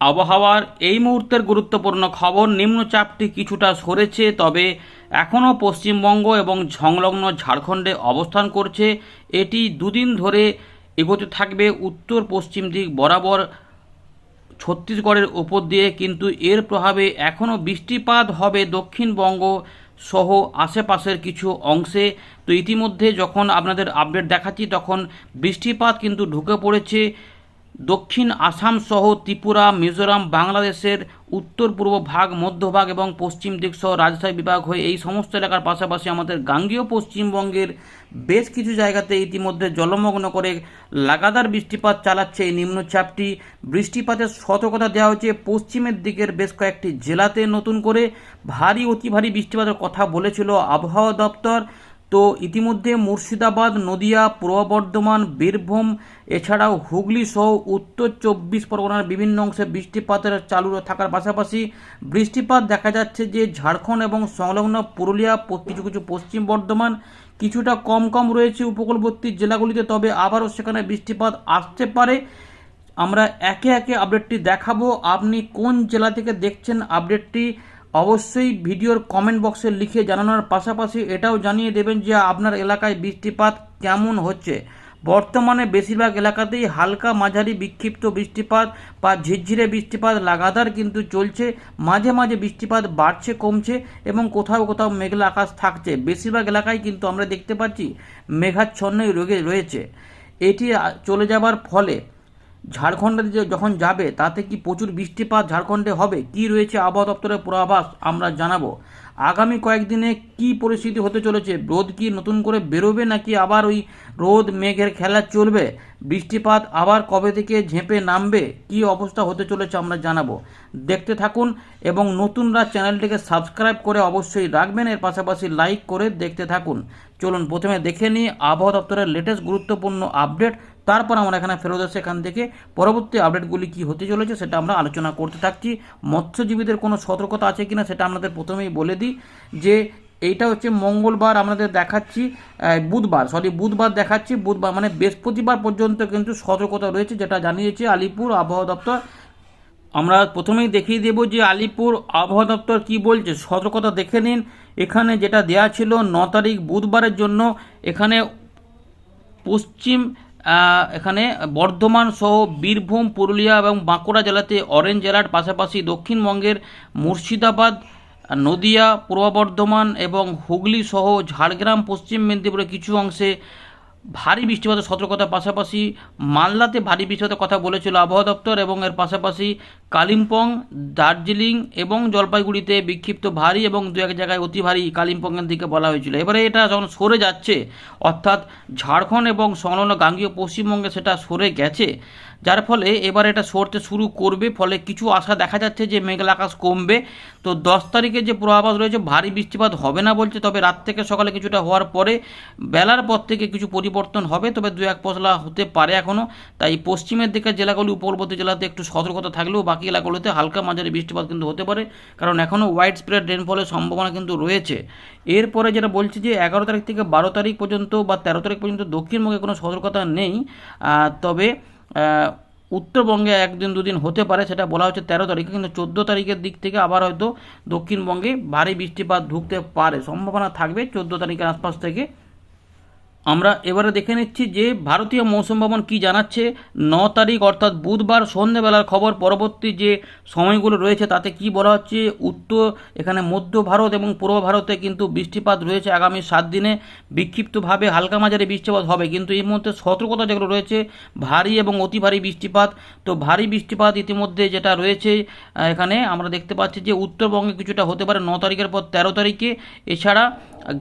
আবহাওয়ার এই মুহূর্তের গুরুত্বপূর্ণ খবর, নিম্নচাপটি কিছুটা সরেছে, তবে এখনও পশ্চিমবঙ্গ এবং সংলগ্ন ঝাড়খণ্ডে অবস্থান করছে। এটি দুদিন ধরে এগোতে থাকবে উত্তর পশ্চিম দিক বরাবর ছত্তিশগড়ের ওপর দিয়ে, কিন্তু এর প্রভাবে এখনও বৃষ্টিপাত হবে দক্ষিণবঙ্গ সহ আশেপাশের কিছু অংশে। তো ইতিমধ্যে যখন আপনাদের আপডেট দেখাচ্ছি, তখন বৃষ্টিপাত কিন্তু ঢুকে পড়েছে। দক্ষিণ আসাম সহ ত্রিপুরা, মিজোরাম, বাংলাদেশের উত্তর, পূর্ব ভাগ মধ্যভাগ এবং পশ্চিম দিক সহ রাজশাহী বিভাগ হয়ে এই সমস্ত এলাকার পাশাপাশি আমাদের গাঙ্গীয় পশ্চিমবঙ্গের বেশ কিছু জায়গাতে ইতিমধ্যে জলমগ্ন করে লাগাতার বৃষ্টিপাত চালাচ্ছে এই নিম্নচাপটি। বৃষ্টিপাতের সতর্কতা দেওয়া হয়েছে। পশ্চিমের দিকের বেশ কয়েকটি জেলাতে নতুন করে ভারী, অতি ভারী বৃষ্টিপাতের কথা বলেছিল আবহাওয়া দপ্তর। তো ইতিমধ্যে মুর্শিদাবাদ, নদিয়া, পূর্ব বর্ধমান, বীরভূম, এছাড়াও হুগলি সহ উত্তর চব্বিশ পরগনার বিভিন্ন অংশে বৃষ্টিপাতের চালু থাকার পাশাপাশি বৃষ্টিপাত দেখা যাচ্ছে যে ঝাড়খণ্ড এবং সংলগ্ন পুরুলিয়া কিছু কিছু পশ্চিম বর্ধমান কিছুটা কম কম রয়েছে উপকূলবর্তী জেলাগুলিতে, তবে আবারও সেখানে বৃষ্টিপাত আসতে পারে। আমরা একে একে আপডেটটি দেখাবো। আপনি কোন জেলা থেকে দেখছেন আপডেটটি অবশ্যই ভিডিওর কমেন্ট বক্সে লিখে জানানোর পাশাপাশি এটাও জানিয়ে দেবেন যে আপনার এলাকায় বৃষ্টিপাত কেমন হচ্ছে। বর্তমানে বেশিরভাগ এলাকাতেই হালকা মাঝারি বিক্ষিপ্ত বৃষ্টিপাত বা ঝিরঝিরে বৃষ্টিপাত লাগাতার কিন্তু চলছে। মাঝে মাঝে বৃষ্টিপাত বাড়ছে, কমছে এবং কোথাও কোথাও মেঘলা আকাশ থাকছে। বেশিরভাগ এলাকায় কিন্তু আমরা দেখতে পাচ্ছি মেঘাচ্ছন্নই রোগে রয়েছে। এটি চলে যাবার ফলে ঝাড়খণ্ডে যে যখন যাবে, তাতে কি প্রচুর বৃষ্টিপাত ঝাড়খণ্ডে হবে? কি রয়েছে আবহাওয়া দপ্তরের পূর্বাভাস? আমরা জানাব। আগামী কয়েকদিনে কি পরিস্থিতি হতে চলেছে? রোদ কি নতুন করে বেরোবে নাকি আবার ওই রোদ মেঘের খেলা চলবে? বৃষ্টিপাত আবার কবে থেকে ঝেঁপে নামবে? কি অবস্থা হতে চলেছে আমরা জানাব। দেখতে থাকুন এবং নতুনরা চ্যানেলটিকে সাবস্ক্রাইব করে অবশ্যই রাখবেন। এর পাশাপাশি লাইক করে দেখতে থাকুন। চলুন, প্রথমে দেখে নিই আবহাওয়া দপ্তরের লেটেস্ট গুরুত্বপূর্ণ আপডেট। তারপর আমরা এখানে ফেরত এসে এখান থেকে। পরবর্তী আপডেটগুলি কি হতে চলেছে সেটা আমরা আলোচনা করতে থাকছি। মৎস্যজীবীদের কোনো সতর্কতা আছে কিনা সেটা আপনাদের প্রথমেই বলে দিই যে, এইটা হচ্ছে মঙ্গলবার আমাদের দেখাচ্ছি বুধবার সরি বুধবার দেখাচ্ছি। বুধবার মানে বৃহস্পতিবার পর্যন্ত কিন্তু সতর্কতা রয়েছে যেটা জানিয়েছে আলিপুর আবহাওয়া দপ্তর। আমরা প্রথমেই দেখিয়ে দেব যে আলিপুর আবহাওয়া দপ্তর কী বলছে। সতর্কতা দেখে নিন। এখানে যেটা দেয়া ছিল, ন তারিখ বুধবারের জন্য এখানে পশ্চিম এখানে বর্ধমান সহ বীরভূম, পুরুলিয়া এবং বাঁকুড়া জেলাতে অরেঞ্জ জেলার পাশাপাশি দক্ষিণবঙ্গের মুর্শিদাবাদ, নদিয়া, পূর্ব বর্ধমান এবং হুগলি সহ ঝাড়গ্রাম, পশ্চিম মেদিনীপুরের কিছু অংশে ভারী বৃষ্টিপাতের সতর্কতার পাশাপাশি মালদাতে ভারী বৃষ্টিপাতের কথা বলেছিল আবহাওয়া দপ্তর এবং এর পাশাপাশি কালিম্পং, দার্জিলিং এবং জলপাইগুড়িতে বিক্ষিপ্ত ভারী এবং দু এক জায়গায় অতি ভারী কালিম্পংয়ের দিকে বলা হয়েছিল। এবারে এটা যখন সরে যাচ্ছে, অর্থাৎ ঝাড়খণ্ড এবং সংলগ্ন গাঙ্গীয় পশ্চিমবঙ্গে সেটা সরে গেছে যার ফলে এবার এটা সরতে শুরু করবে, ফলে কিছু আশা দেখা যাচ্ছে যে মেঘলা আকাশ কমবে। তো দশ তারিখে যে পূর্বাভাস রয়েছে, ভারী বৃষ্টিপাত হবে না বলছে, তবে রাত থেকে সকালে কিছুটা হওয়ার পরে বেলার পর থেকে কিছু পরিবর্তন হবে, তবে দু এক পশলা হতে পারে এখনও তাই পশ্চিমের দিকের জেলাগুলি উপকূলবর্তী জেলাতে একটু সতর্কতা থাকলেও বাকি এলাকাগুলোতে হালকা মাঝারি বৃষ্টিপাত কিন্তু হতে পারে, কারণ এখনও হোয়াইট স্প্রেড রেনফলের সম্ভাবনা কিন্তু রয়েছে। এরপরে যেটা বলছি যে এগারো তারিখ থেকে বারো তারিখ পর্যন্ত বা তেরো তারিখ পর্যন্ত দক্ষিণবঙ্গে কোনো সতর্কতা নেই তবে উত্তরবঙ্গে একদিন দুদিন হতে পারে, সেটা বলা হচ্ছে তেরো তারিখে, কিন্তু চোদ্দ তারিখের দিক থেকে আবার হয়তো দক্ষিণবঙ্গে ভারী বৃষ্টিপাত ঢুকতে পারে। সম্ভাবনা থাকবে চোদ্দ তারিখের আশপাশ থেকে। আমরা এবারে দেখে নিচ্ছি যে ভারতীয় মৌসুম ভবন কী জানাচ্ছে। ন তারিখ অর্থাৎ বুধবার সন্ধ্যেবেলার খবর, পরবর্তী যে সময়গুলো রয়েছে তাতে কি বলা হচ্ছে? উত্তর, এখানে মধ্য ভারত এবং পূর্ব ভারতে কিন্তু বৃষ্টিপাত রয়েছে আগামী সাত দিনে। বিক্ষিপ্তভাবে হালকা মাঝারি বৃষ্টিপাত হবে, কিন্তু এই মুহূর্তে সতর্কতা যেগুলো রয়েছে, ভারী এবং অতি ভারী বৃষ্টিপাত। তো ভারী বৃষ্টিপাত ইতিমধ্যে যেটা রয়েছে এখানে আমরা দেখতে পাচ্ছি যে উত্তরবঙ্গে কিছুটা হতে পারে ন তারিখের পর তেরো তারিখে। এছাড়া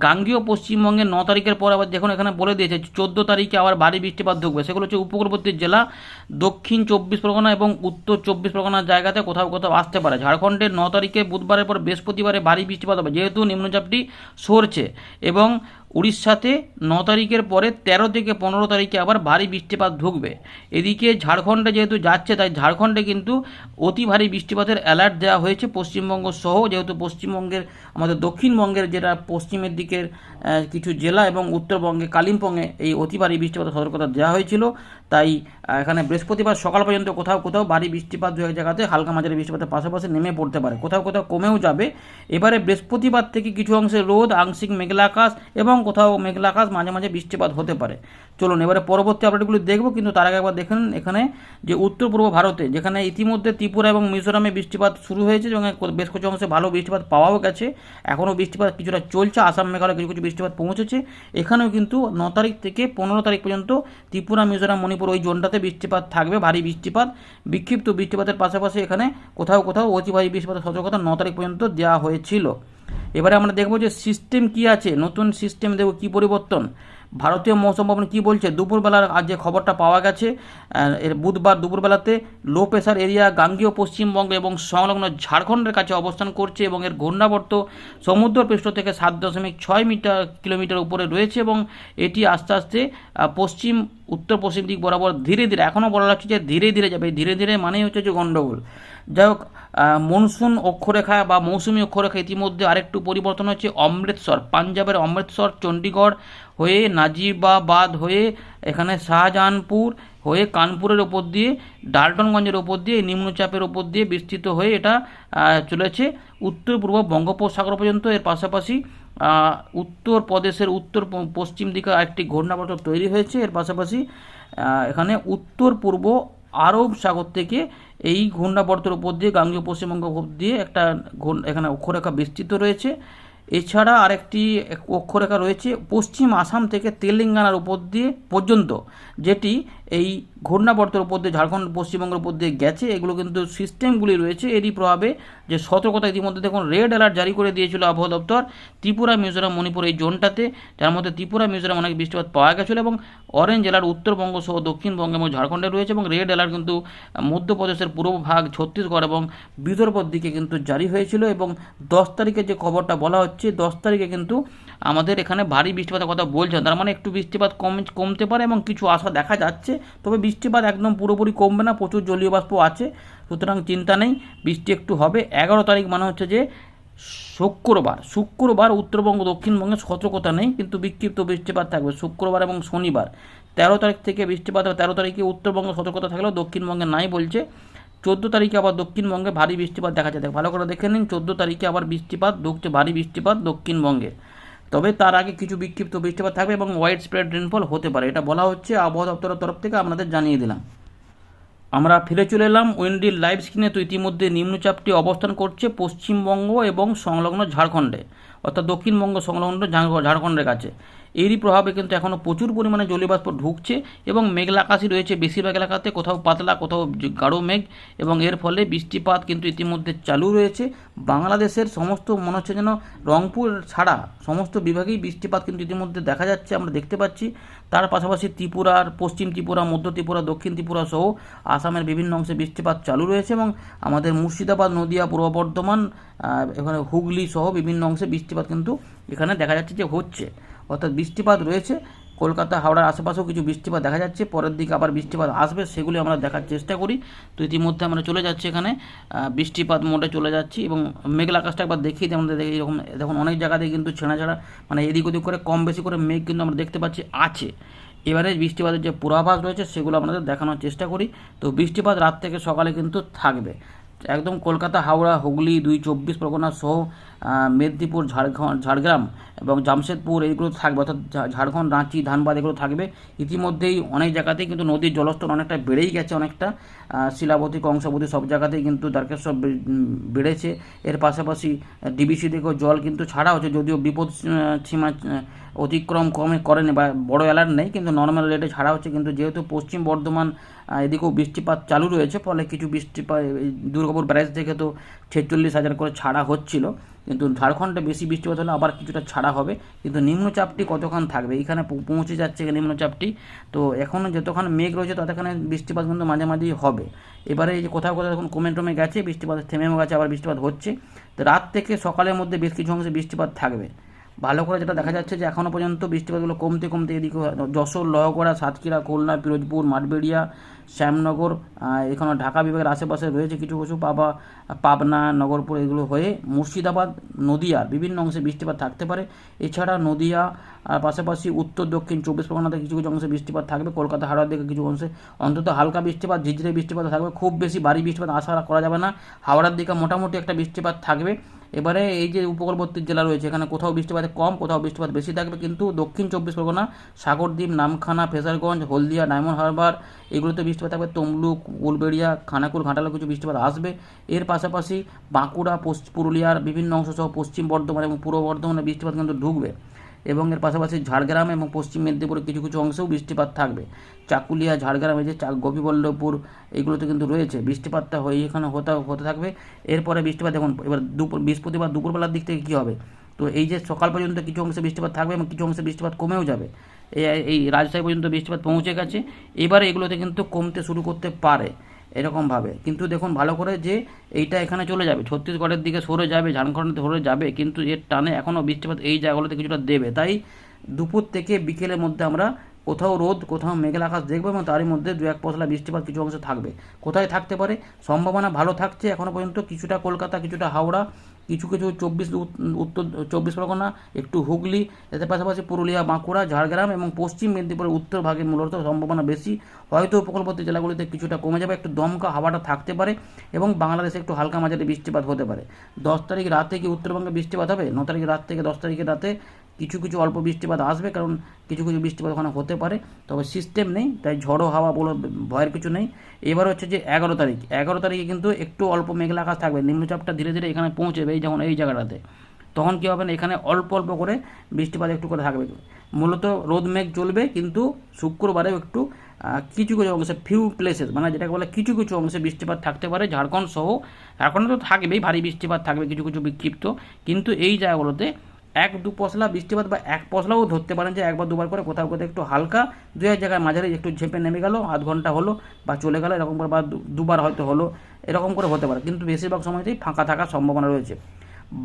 গাঙ্গীয় পশ্চিমবঙ্গে ন তারিখের পর আবার দেখুন এখানে বলে দিয়েছে, চোদ্দ তারিখে আবার ভারী বৃষ্টিপাত ঢুকবে। সেগুলো হচ্ছে উপকূলবর্তী জেলা, দক্ষিণ চব্বিশ পরগনা এবং উত্তর চব্বিশ পরগনার জায়গাতে কোথাও কোথাও আসতে পারে। ঝাড়খণ্ডের ন তারিখে বুধবারের পর বৃহস্পতিবারে ভারী বৃষ্টিপাত হবে, যেহেতু নিম্নচাপটি সরছে এবং উড়িষ্যাতে ন তারিখের পরে তেরো থেকে পনেরো তারিখে আবার ভারী বৃষ্টিপাত ঢুকবে। এদিকে ঝাড়খণ্ডে যেহেতু যাচ্ছে, তাই ঝাড়খণ্ডে কিন্তু অতি ভারী বৃষ্টিপাতের অ্যালার্ট দেওয়া হয়েছে পশ্চিমবঙ্গ সহ, যেহেতু পশ্চিমবঙ্গের, আমাদের দক্ষিণবঙ্গের যেটা পশ্চিমের দিকের কিছু জেলা এবং উত্তরবঙ্গে, কালিম্পংয়ে এই অতি ভারী বৃষ্টিপাতের সতর্কতা দেওয়া হয়েছিল। তাই এখানে বৃহস্পতিবার সকাল পর্যন্ত কোথাও কোথাও ভারী বৃষ্টিপাত জায়গাতে, হালকা মাঝারি বৃষ্টিপাতের পাশাপাশি নেমে পড়তে পারে। কোথাও কোথাও কমেও যাবে। এবারে বৃহস্পতিবার থেকে কিছু অংশে রোদ, আংশিক মেঘলা আকাশ এবং কোথাও মেঘলা আকাশ, মাঝে মাঝে বৃষ্টিপাত হতে পারে। চলুন, এবারে পরবর্তী আপডেটগুলি দেখব, কিন্তু তার আগে একবার দেখেন এখানে যে উত্তর পূর্ব ভারতে, যেখানে ইতিমধ্যে ত্রিপুরা এবং মিজোরামে বৃষ্টিপাত শুরু হয়েছে এবং বেশ কিছু অংশে ভালো বৃষ্টিপাত পাওয়াও গেছে। এখনও বৃষ্টিপাত কিছুটা চলছে, আসাম, মেঘালয় কিছু কিছু বৃষ্টিপাত পৌঁছেছে। এখানেও কিন্তু ন তারিখ থেকে পনেরো তারিখ পর্যন্ত ত্রিপুরা, মিজোরাম, মণিপুর ওই জোনটাতে বৃষ্টিপাত থাকবে, ভারী বৃষ্টিপাত। বিক্ষিপ্ত বৃষ্টিপাতের পাশাপাশি এখানে কোথাও কোথাও অতি ভারী বৃষ্টিপাতের সতর্কতা ন তারিখ পর্যন্ত দেওয়া হয়েছিল। এবারে আমরা দেখব যে সিস্টেম কি আছে, নতুন সিস্টেম দেখব কি পরিবর্তন। ভারতীয় মৌসুম ভবন কী বলছে? দুপুরবেলার আজ যে খবরটা পাওয়া গেছে এর বুধবার দুপুরবেলাতে লো প্রেশার এরিয়া গাঙ্গীয় পশ্চিমবঙ্গ এবং সংলগ্ন ঝাড়খণ্ডের কাছে অবস্থান করছে এবং এর ঘূর্ণাবর্ত সমুদ্রপৃষ্ঠ থেকে সাত দশমিক ছয় মিটার, কিলোমিটার উপরে রয়েছে এবং এটি আস্তে আস্তে পশ্চিম উত্তর পশ্চিম দিক বরাবর ধীরে ধীরে, এখনও বলা যাচ্ছে যে ধীরে ধীরে যাবে। ধীরে ধীরে মানেই হচ্ছে যে গণ্ডগোল যাই হোক মনসুন অক্ষরেখা বা মৌসুমী অক্ষরেখা ইতিমধ্যে আরেকটু পরিবর্তন হচ্ছে অমৃতসর, পাঞ্জাবের অমৃতসর, চণ্ডীগড় হয়ে নাজিবাবাদ হয়ে এখানে শাহজাহানপুর হয়ে কানপুরের ওপর দিয়ে, ডালটনগঞ্জের ওপর দিয়ে, নিম্নচাপের ওপর দিয়ে বিস্তৃত হয়ে এটা চলেছে। উত্তর পূর্ব বঙ্গোপসাগর পর্যন্ত এর পাশাপাশি উত্তর প্রদেশের উত্তর পশ্চিম দিকে একটি ঘূর্ণাবর্ত তৈরি হয়েছে। এর পাশাপাশি এখানে উত্তর পূর্ব আরব সাগর থেকে এই ঘূর্ণাবর্তের উপর দিয়ে গাঙ্গীয় পশ্চিমবঙ্গ দিয়ে একটা এখানে অক্ষরেখা বিস্তৃত রয়েছে। এছাড়া আরেকটি অক্ষরেখা রয়েছে, পশ্চিম আসাম থেকে তেলেঙ্গানার উপর দিয়ে পর্যন্ত, যেটি এই ঘূর্ণাবর্তের উপর দিয়ে, ঝাড়খণ্ড, পশ্চিমবঙ্গের উপর দিয়ে গেছে। এগুলো কিন্তু সিস্টেমগুলি রয়েছে। এরই প্রভাবে যে সতর্কতা ইতিমধ্যে দেখুন রেড অ্যালার্ট জারি করে দিয়েছিল আবহাওয়া দপ্তর ত্রিপুরা, মিজোরাম, মণিপুর এই জোনটাতে। যার মধ্যে ত্রিপুরা, মিজোরাম অনেক বৃষ্টিপাত পাওয়া গেছিল এবং অরেঞ্জ অ্যালার্ট উত্তরবঙ্গ সহ দক্ষিণবঙ্গ এবং ঝাড়খণ্ডে রয়েছে এবং রেড অ্যালার্ট কিন্তু মধ্যপ্রদেশের পূর্ব ভাগ, ছত্তিশগড় এবং বিদর্ভর দিকে কিন্তু জারি হয়েছিল এবং দশ তারিখে যে খবরটা বলা হচ্ছে, দশ তারিখে কিন্তু আমাদের এখানে ভারী বৃষ্টিপাতের কথা বলছেন। তার মানে একটু বৃষ্টিপাত কম, কমতে পারে এবং কিছু আশা দেখা যাচ্ছে। তবে বৃষ্টিপাত একদম পুরোপুরি কমবে না, প্রচুর জলীয় বাষ্প আছে, সুতরাং চিন্তা নেই, বৃষ্টি একটু হবে। এগারো তারিখ মানে হচ্ছে যে শুক্রবার শুক্রবার উত্তরবঙ্গ, দক্ষিণবঙ্গে সতর্কতা নেই, কিন্তু বিক্ষিপ্ত বৃষ্টিপাত থাকবে শুক্রবার এবং শনিবার। তেরো তারিখ থেকে বৃষ্টিপাত হবে, তেরো তারিখে উত্তরবঙ্গে সতর্কতা থাকলেও দক্ষিণবঙ্গে নাই বলছে। চোদ্দ তারিখে আবার দক্ষিণবঙ্গে ভারী বৃষ্টিপাত দেখা যাচ্ছে ভালো করে দেখে নিন, চোদ্দ তারিখে আবার বৃষ্টিপাত, ঢুকছে ভারী বৃষ্টিপাত দক্ষিণবঙ্গে। তবে তার আগে কিছু বিক্ষিপ্ত বৃষ্টিপাত থাকবে এবং ওয়াইড স্প্রেড রেনফল হতে পারে। এটা বলা হচ্ছে আবহাওয়া দপ্তরের তরফ থেকে আপনাদের জানিয়ে দিলাম। আমরা ফিরে চলে এলাম উইন্ডির লাইভ স্ক্রিনে। তো ইতিমধ্যে নিম্নচাপটি অবস্থান করছে পশ্চিমবঙ্গ এবং সংলগ্ন ঝাড়খণ্ডে, অর্থাৎ দক্ষিণবঙ্গ সংলগ্ন ঝাড়খণ্ডের কাছে। এরই প্রভাবে কিন্তু এখনও প্রচুর পরিমাণে জলীয়বাষ্প ঢুকছে এবং মেঘলা আকাশই রয়েছে। বেশিরভাগ এলাকাতে কোথাও পাতলা, কোথাও গাঢ় মেঘ এবং এর ফলে বৃষ্টিপাত কিন্তু ইতিমধ্যে চালু রয়েছে। বাংলাদেশের সমস্ত, মনে হচ্ছে যেন রংপুর ছাড়া সমস্ত বিভাগেই বৃষ্টিপাত কিন্তু ইতিমধ্যে দেখা যাচ্ছে, আমরা দেখতে পাচ্ছি। তার পাশাপাশি ত্রিপুরার, পশ্চিম ত্রিপুরা, মধ্য ত্রিপুরা, দক্ষিণ ত্রিপুরা সহ আসামের বিভিন্ন অংশে বৃষ্টিপাত চালু রয়েছে এবং আমাদের মুর্শিদাবাদ, নদিয়া, পূর্ব বর্ধমান এখানে হুগলি সহ বিভিন্ন অংশে বৃষ্টিপাত কিন্তু এখানে দেখা যাচ্ছে যে হচ্ছে। অর্থাৎ বৃষ্টিপাত রয়েছে। কলকাতা, হাওড়ার আশেপাশেও কিছু বৃষ্টিপাত দেখা যাচ্ছে। পরের দিকে আবার বৃষ্টিপাত আসবে, সেগুলি আমরা দেখার চেষ্টা করি। তো ইতিমধ্যে আমরা চলে যাচ্ছি এখানে। বৃষ্টিপাত মোডে চলে যাচ্ছি এবং মেঘলা আকাশটা একবার দেখিয়ে দিই আমাদের এরকম দেখুন, অনেক জায়গাতেই কিন্তু ছেঁড়া ছাড়া মানে এদিক ওদিক করে কম বেশি করে মেঘ কিন্তু আমরা দেখতে পাচ্ছি আছে। এবারে বৃষ্টিপাতের যে পূর্বাভাস রয়েছে, সেগুলো আমাদের দেখানোর চেষ্টা করি। তো বৃষ্টিপাত রাত থেকে সকালে কিন্তু থাকবে। একদম কলকাতা, হাওড়া, হুগলি, দুই চব্বিশ পরগনা সহ মেদিনীপুর ঝাড়খণ্ড ঝাড়গ্রাম এবং জামশেদপুর এইগুলো থাকবে, অর্থাৎ ঝাড়খণ্ড, রাঁচি, ধানবাদ এগুলো থাকবে। ইতিমধ্যেই অনেক জায়গাতেই কিন্তু নদীর জলস্তর অনেকটা বেড়েই গেছে অনেকটা। শিলাবতী কংসাবতী সব জায়গাতেই কিন্তু দ্বারকেশ্বর বেড়েছে। এর পাশাপাশি ডিবিসি থেকেও জল কিন্তু ছাড়া হচ্ছে, যদিও বিপদ সীমা অতিক্রম কমে করেনি বা বড় অ্যালার্ট নেই, কিন্তু নর্মাল রেটে ছাড়া হচ্ছে। কিন্তু যেহেতু পশ্চিম বর্ধমান এদিকেও বৃষ্টিপাত চালু রয়েছে, ফলে কিছু বৃষ্টিপাত, এই দুর্গাপুর ব্যারেজ থেকে তো ছেচল্লিশ হাজার করে ছাড়া হচ্ছিল। কিন্তু ঝাড়খণ্ডে বেশি বৃষ্টিপাত হলে আবার কিছুটা ছাড়া হবে। কিন্তু নিম্নচাপটি কতক্ষণ থাকবে? এখানে পৌ- পৌঁছে যাচ্ছে নিম্নচাপটি। তো এখনও যতক্ষণ মেঘ রয়েছে ততক্ষণে বৃষ্টিপাত কিন্তু মাঝে মাঝেই হবে। এবারে এই যে কোথাও কোথাও এখন কমে টমে গেছে, বৃষ্টিপাত থেমেও গেছে, আবার বৃষ্টিপাত হচ্ছে। তো রাত থেকে সকালের মধ্যে বেশ কিছু অংশে বৃষ্টিপাত থাকবে। ভালো করে যেটা দেখা যাচ্ছে যে এখনও পর্যন্ত বৃষ্টিপাতগুলো কমতে কমতে এদিকে যশোর লহগড়া সাতক্ষীরা, খুলনা, পিরোজপুর, মাঠবেড়িয়া, শ্যামনগর এখানে ঢাকা বিভাগের আশেপাশে রয়েছে কিছু কিছু পাবা, পাবনা, নগরপুর এগুলো হয়ে মুর্শিদাবাদ, নদিয়ার বিভিন্ন অংশে বৃষ্টিপাত থাকতে পারে। এছাড়া নদিয়া আর পাশাপাশি উত্তর, দক্ষিণ, চব্বিশ পরগনাতে কিছু কিছু অংশে বৃষ্টিপাত থাকবে। কলকাতা, হাওড়ার দিকে কিছু অংশে অন্তত হালকা বৃষ্টিপাত ঝিঝিরে বৃষ্টিপাত থাকবে। খুব বেশি ভারী বৃষ্টিপাত আশা করা যাবে না। হাওড়ার দিকে মোটামুটি একটা বৃষ্টিপাত থাকবে। এবারে এই যে উপকূলবর্তী জেলা রয়েছে, এখানে কোথাও বৃষ্টিপাত কম, কোথাও বৃষ্টিপাত বেশি থাকবে, কিন্তু দক্ষিণ চব্বিশ পরগনা, সাগরদ্বীপ, নামখানা ফেজারগঞ্জ হলদিয়া, ডায়মন্ড হারবার, এগুলোতে বৃষ্টিপাত থাকবে, তমলুক, উলবেড়িয়া, খানাকুল, ঘাটালে কিছু বৃষ্টিপাত আসবে। এর পাশাপাশি বাঁকুড়া পশ্চিম পুরুলিয়ার বিভিন্ন অংশ সহ পশ্চিম বর্ধমান এবং পূর্ব বর্ধমানে বৃষ্টিপাত কিন্তু ঢুকবে। এবং এর পাশাপাশি ঝাড়গ্রাম এবং পশ্চিম মেদিনীপুরের কিছু কিছু অংশেও বৃষ্টিপাত থাকবে। চাকুলিয়া, ঝাড়গ্রামে যে চা গোপীবল্লভপুর, এগুলোতে কিন্তু রয়েছে। বৃষ্টিপাতটা হয়ে এখানে হতে হতে থাকবে। এরপরে বৃষ্টিপাত দেখুন, এবার দুপুর বৃহস্পতিবার দুপুরবেলার দিক থেকে কী হবে? তো এই যে সকাল পর্যন্ত কিছু অংশে বৃষ্টিপাত থাকবে এবং কিছু অংশে বৃষ্টিপাত কমেও যাবে। এই রাজশাহী পর্যন্ত বৃষ্টিপাত পৌঁছে গেছে। এবারে এগুলোতে কিন্তু কমতে শুরু করতে পারে। এরকমভাবে কিন্তু দেখুন ভালো করে যে এইটা এখানে চলে যাবে, ছত্তিশগড়ের দিকে সরে যাবে, ঝাড়খণ্ডে সরে যাবে, কিন্তু এর টানে এখনও বৃষ্টিপাত এই জায়গাগুলোতে কিছুটা দেবে। তাই দুপুর থেকে বিকেলের মধ্যে আমরা কোথাও রোদ, কোথাও মেঘলা আকাশ দেখব এবং তারই মধ্যে দু এক পশলা বৃষ্টিপাত কিছু অংশ থাকবে। কোথায় থাকতে পারে? সম্ভাবনা ভালো থাকছে এখনও পর্যন্ত। কিছুটা কলকাতা, কিছুটা হাওড়া কিছু কিছু চব্বিশ উত্তর, চব্বিশ পরগনা, একটু হুগলি এতে পাশাপাশি পুরুলিয়া, বাঁকুড়া, ঝাড়গ্রাম এবং পশ্চিম মেদিনীপুরের উত্তর ভাগে মূলত সম্ভাবনা বেশি। হয়তো উপকূলবর্তী জেলাগুলিতে কিছুটা কমে যাবে, একটু দমকা হাওয়াটা থাকতে পারে এবং বাংলাদেশে একটু হালকা মাঝারি বৃষ্টিপাত হতে পারে। দশ তারিখ রাতে কি উত্তরবঙ্গে বৃষ্টিপাত হবে? ন তারিখ রাত থেকে দশ তারিখের রাতে কিছু কিছু অল্প বৃষ্টিপাত আসবে, কারণ কিছু কিছু বৃষ্টিপাত ওখানে হতে পারে, তবে সিস্টেম নেই, তাই ঝড়ো হাওয়া বলে, ভয়ের কিছু নেই। এবার হচ্ছে যে এগারো তারিখ, এগারো তারিখে কিন্তু একটু অল্প মেঘলা আকাশ থাকবে, নিম্নচাপটা ধীরে ধীরে এখানে পৌঁছবে, এই যেমন এই জায়গাটাতে। তখন কী হবে না, এখানে অল্প অল্প করে বৃষ্টিপাত একটু করে থাকবে। মূলত রোদ মেঘ চলবে কিন্তু শুক্রবারেও একটু কিছু কিছু অংশে ফিউ প্লেসেস মানে যেটাকে বলে কিছু কিছু অংশে বৃষ্টিপাত থাকতে পারে, ঝাড়খণ্ড সহ ঝাড়খণ্ডে তো থাকবেই, ভারী বৃষ্টিপাত থাকবে কিছু কিছু বিক্ষিপ্ত, কিন্তু এই জায়গাগুলোতে এক দু পশলা বৃষ্টিপাত বা এক পশলাও ধরতে পারেন যে একবার দুবার করে কোথাও কোথাও একটু হালকা দু এক জায়গায় মাঝারি একটু ঝেপে নেমে গেল, আধ ঘণ্টা হলো বা চলে গেল, এরকম করে বা দুবার হয়তো হলো, এরকম করে হতে পারে। কিন্তু বেশিরভাগ সময়তেই ফাঁকা থাকার সম্ভাবনা রয়েছে।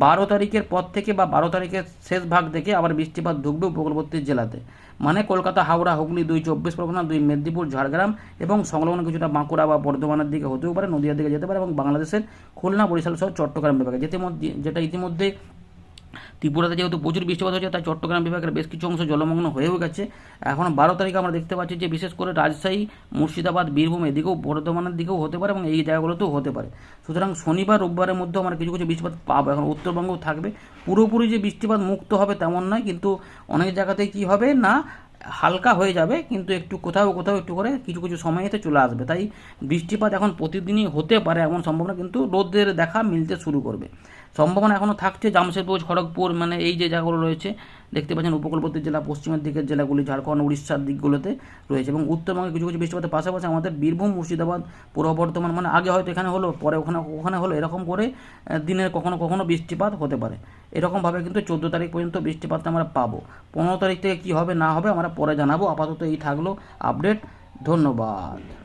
বারো তারিখের পর থেকে বা বারো তারিখের শেষ ভাগ থেকে আবার বৃষ্টিপাত ঢুকবে উপকূলবর্তী জেলাতে। মানে কলকাতা, হাওড়া, হুগলি, দুই চব্বিশ পরগনা, দুই মেদিনীপুর, ঝাড়গ্রাম এবং সংলগ্ন কিছুটা বাঁকুড়া বা বর্ধমানের দিকে হতেও পারে, নদীয়ার দিকে যেতে পারে এবং বাংলাদেশের খুলনা, বরিশাল সহ চট্টগ্রাম বিভাগে। যেতে মধ্যে, যেটা ইতিমধ্যে ত্রিপুরাতে যেহেতু প্রচুর বৃষ্টিপাত হচ্ছে, তাই চট্টগ্রাম বিভাগের বেশ কিছু অংশ জলমগ্ন হয়েও গেছে। এখন বারো তারিখে আমরা দেখতে পাচ্ছি যে, বিশেষ করে রাজশাহী, মুর্শিদাবাদ, বীরভূম এদিকেও বর্ধমানের দিকেও হতে পারে এবং এই জায়গাগুলোতেও হতে পারে। সুতরাং শনিবার, রোববারের মধ্যে আমরা কিছু কিছু বৃষ্টিপাত পাবো। এখন উত্তরবঙ্গও থাকবে। পুরোপুরি যে বৃষ্টিপাত মুক্ত হবে তেমন নয়, কিন্তু অনেক জায়গাতে কি হবে না, হালকা হয়ে যাবে, কিন্তু একটু কোথাও কোথাও একটু করে কিছু কিছু সময়েতে চলে আসবে। তাই বৃষ্টিপাত এখন প্রতিদিনই হতে পারে এমন সম্ভাবনা কিন্তু রোদের দেখা মিলতে শুরু করবে। সম্ভাবনা এখনও থাকছে, জামশেদপুর, খড়গপুর মানে এই যে জায়গাগুলো রয়েছে, দেখতে পাচ্ছেন উপকূলবর্তী জেলা, পশ্চিমের দিকের জেলাগুলি, ঝাড়খণ্ড, উড়িষ্যার দিকগুলোতে রয়েছে এবং উত্তরবঙ্গে কিছু কিছু বৃষ্টিপাতের পাশাপাশি আমাদের বীরভূম, মুর্শিদাবাদ, পূর্ব বর্ধমান মানে আগে হয়তো এখানে হলো, পরে ওখানে ওখানে হলো, এরকম করে দিনের কখনো কখনো বৃষ্টিপাত হতে পারে। এরকমভাবে কিন্তু চোদ্দ তারিখ পর্যন্ত বৃষ্টিপাতটা আমরা পাবো। পনেরো তারিখ থেকে কী হবে না হবে আমরা পরে জানাব। আপাতত এই থাকল আপডেট। ধন্যবাদ।